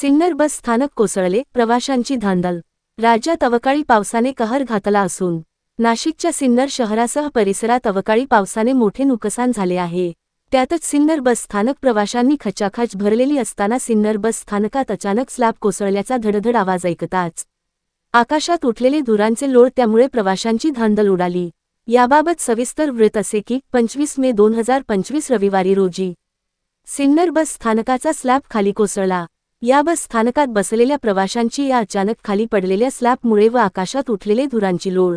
सिन्नर बस स्थानक कोसळले प्रवाशांची धांदल. राज्यात अवकाळी पावसाने कहर घातला असून नाशिकच्या सिन्नर शहरासह परिसरात अवकाळी पावसाने मोठे नुकसान झाले आहे. त्यातच सिन्नर बस स्थानक प्रवाशांनी खचाखच भरलेली असताना सिन्नर बस स्थानकात अचानक स्लॅब कोसळल्याचा धडधड आवाज ऐकताच आकाशात उठलेले धुरांचे लोळ त्यामुळे प्रवाशांची धांदल उडाली. याबाबत सविस्तर वृत्त असे की पंचवीस मे दोन हजार पंचवीस रविवारी रोजी सिन्नर बस स्थानकाचा स्लॅब खाली कोसळला. या बस स्थानकात बसलेल्या प्रवाशांची या अचानक खाली पडलेल्या स्लॅबमुळे व आकाशात उठलेले धुरांची लोळ.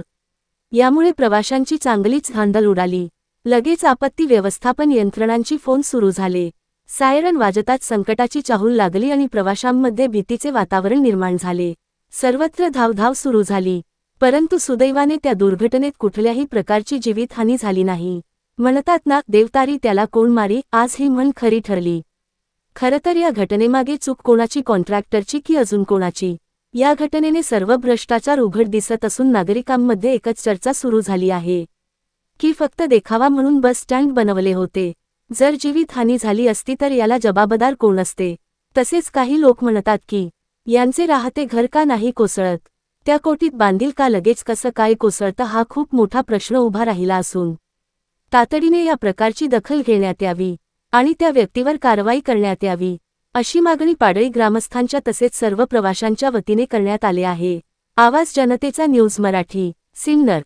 यामुळे प्रवाशांची चांगलीच धांदल उडाली. लगेच आपत्ती व्यवस्थापन यंत्रणांची फोन सुरू झाले. सायरन वाजताच संकटाची चाहूल लागली आणि प्रवाशांमध्ये भीतीचे वातावरण निर्माण झाले. सर्वत्र धावधाव सुरू झाली. परंतु सुदैवाने त्या दुर्घटनेत कुठल्याही प्रकारची जीवितहानी झाली नाही. म्हणतात ना देवतारी त्याला कोण मारी? आज ही म्हण खरी ठरली. खरं तर या घटनेमागे चूक कोणाची कॉन्ट्रॅक्टरची की अजून कोणाची? या घटनेने सर्व भ्रष्टाचार उघड दिसत असून नागरिकांमध्ये एकच चर्चा सुरू झाली आहे. की फक्त देखावा म्हणून बस स्टँड बनवले होते. जर जीवितहानी झाली असती तर याला जबाबदार कोण असते? तसेच काही लोक म्हणतात की यांचे राहते घर का नाही कोसळत? त्या कोटीत बांधील का लगेच? कसं काय कोसळतं? हा खूप मोठा प्रश्न उभा राहिला असून. तातडीने या प्रकारची दखल घेण्यात यावी. आणि त्या व्यक्तीवर कारवाई करण्यात यावी अशी मागणी पाडळी ग्रामस्थांच्या तसेच सर्व प्रवाशांच्या वतीने करण्यात आले आहे. आवाज जनतेचा न्यूज मराठी सिन्नर.